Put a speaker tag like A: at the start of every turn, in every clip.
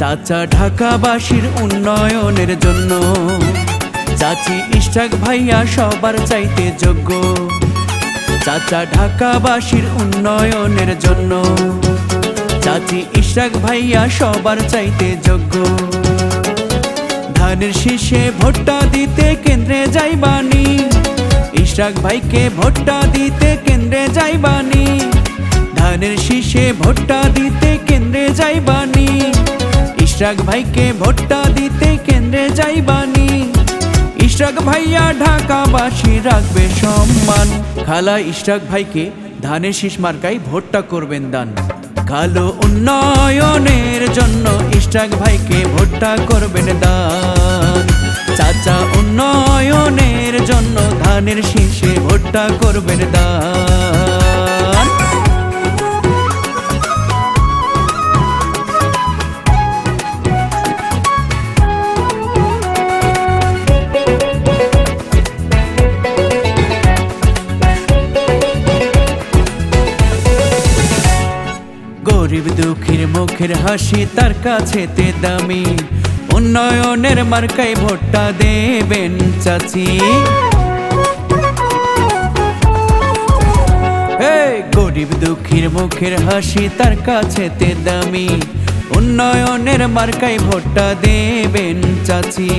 A: চাচা ঢাকাবাসীর উন্নয়নের জন্য। চাচি ইশাক ভাইয়া সবার চাইতে যোগ্য। চাচা ঢাকাবাসীর উন্নয়নের জন্য। চাচি ইশাক ভাইয়া সবার চাইতে যোগ্য। ধানের শীষে ভোটটা দিতে কেন্দ্রে যাইবানি ইশাক ভাইকে ভোটটা দিতে কেন্দ্রে যাইবানি ধানের শীষে ভোটটা দিতে ইশরাক ভাইকে ভোটটা দিতে কেন্দ্রে যাইবানি ইশরাক ভাইয়া ঢাকাবাসী রাখবে সম্মান। খালা ইশরাক ভাইকে ধানের শীষ মার্কাই ভোটটা করবেন দান। কালো উন্নয়নের জন্য ইশরাক ভাইকে ভোটটা করবেন দান। চাচা উন্নয়নের জন্য ধানের শীষে ভোটটা করবেন দান। দুঃখীর মুখের হাসি তার কাছে তে দামি। উন্নয়নের মার্কায় ভোটটা দেবেন চাচি। গরিব দুঃখীর মুখের হাসি তার কাছে তে দামি। উন্নয়নের মার্কায় ভোটটা দেবেন চাচি।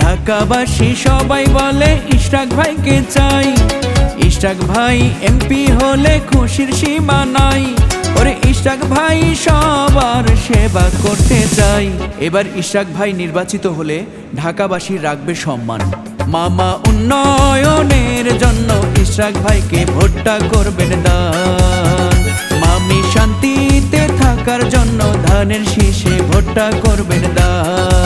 A: ঢাকাবাসী সবাই বলে, ইশরাক ভাইকে চাই। ইশরাক ভাই এমপি হলে খুশির সীমা নাই। ওরে ইশাক ভাই, সবার সেবা করতে চাই। এবার ইশাক ভাই নির্বাচিত হলে ঢাকাবাসী রাখবে সম্মান। মামা উন্নয়নের জন্য ইশাক ভাইকে ভোটটা করবেন দান। মামি শান্তিতে থাকার জন্য ধানের শীষে ভোটটা করবেন দান।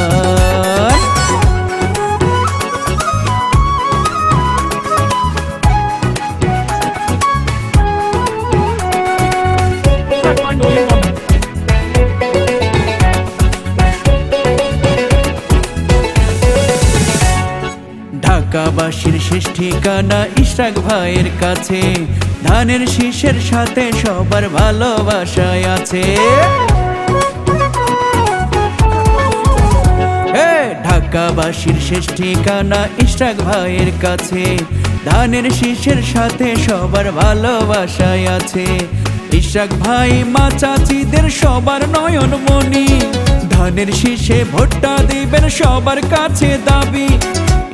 A: ঢাকাবাসীর শেষ ঠিকানা ইশরাক ভাইয়ের কাছে। ধানের শীষের সাথে সবার ভালোবাসায় আছে। ঢাকাবাসীর শেষ ঠিকানা ইশরাক ভাইয়ের কাছে। ধানের শীষের সাথে সবার ভালোবাসায় আছে। ইশরাক ভাই, মা চাচিদের সবার নয়ন মনি ধানের শীষে ভোটটা দিবেন সবার কাছে দাবি।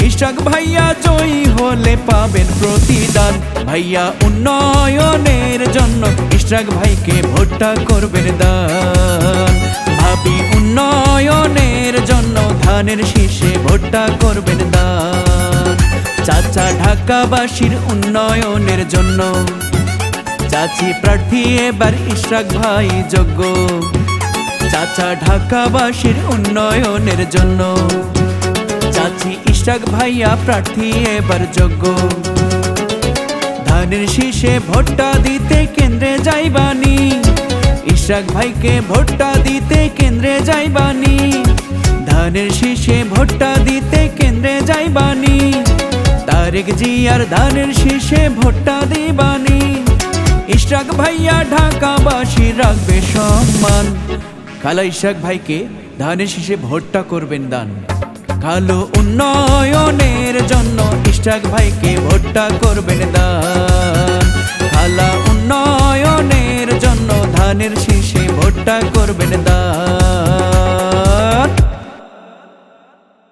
A: ইশাক ভাইয়া জয়ী হলে পাবেন প্রতিদান। ভাইয়া উন্নয়নের জন্য ইশরাক ভাইকে ভোটটা করবেন দান। ভাবি উন্নয়নের জন্য ধানের শীষে ভোটটা করবেন দান। চাচা ঢাকাবাসীর উন্নয়নের জন্য। চাচি প্রার্থী এবার ইশরাক ভাই যোগ্য। চাচা ঢাকাবাসীর উন্নয়নের জন্য। চাচি ইশরাক ভাইয়া প্রার্থী, এবার যোগ্য। ধানের শীষে ভোটটা দিতে কেন্দ্রে যাইবানি। ইশরাক ভাইকে ভোটটা দিতে কেন্দ্রে যাইবানি। ধানের শীষে ভোটটা দিতে কেন্দ্রে যাইবানি। তারেক জিয়ার ধানের শীষে ভোটটা দিবানি। ইশরাক ভাইয়া ঢাকাবাসী রাখবে সম্মান। খালা ইশরাক ভাইকে ধানের শীষে ভোটটা করবেন দান। কালো উন্নয়নের জন্য। ইস্টাক ভাইকে ভোটটা করবেন দান। কালা উন্নয়নের জন্য ধানের শীষে ভোটটা করবেন দান।